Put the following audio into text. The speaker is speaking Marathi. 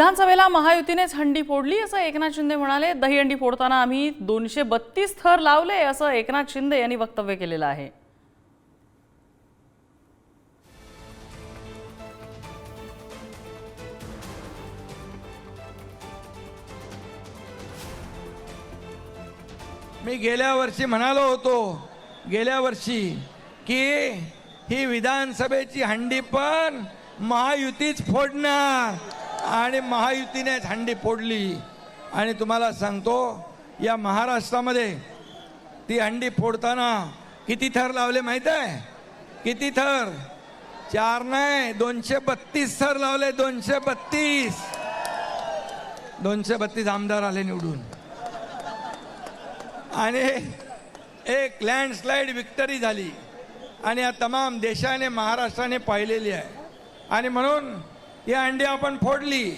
विधानसभेला महायुतीनेच हंडी फोडली असं एकनाथ शिंदे म्हणाले. दहीहंडी फोडताना आम्ही दोनशे बत्तीस थर लावले असं एकनाथ शिंदे यांनी वक्तव्य केलेलं आहे. मी गेल्या वर्षी म्हणालो होतो गेल्या वर्षी की ही विधानसभेची हंडी पण महायुतीच फोडणार. आणि महायुतीनेच हंडी फोडली. आणि तुम्हाला सांगतो या महाराष्ट्रामध्ये ती हंडी फोडताना किती थर लावले माहीत आहे किती थर? चार नाही दोनशे बत्तीस थर लावले दोनशे बत्तीस. दोनशे बत्तीस आमदार आले निवडून. आणि एक लँडस्लाईड विक्टरी झाली. आणि या तमाम देशाने महाराष्ट्राने पाहिलेली आहे. आणि म्हणून ही अंडी आपण फोडली.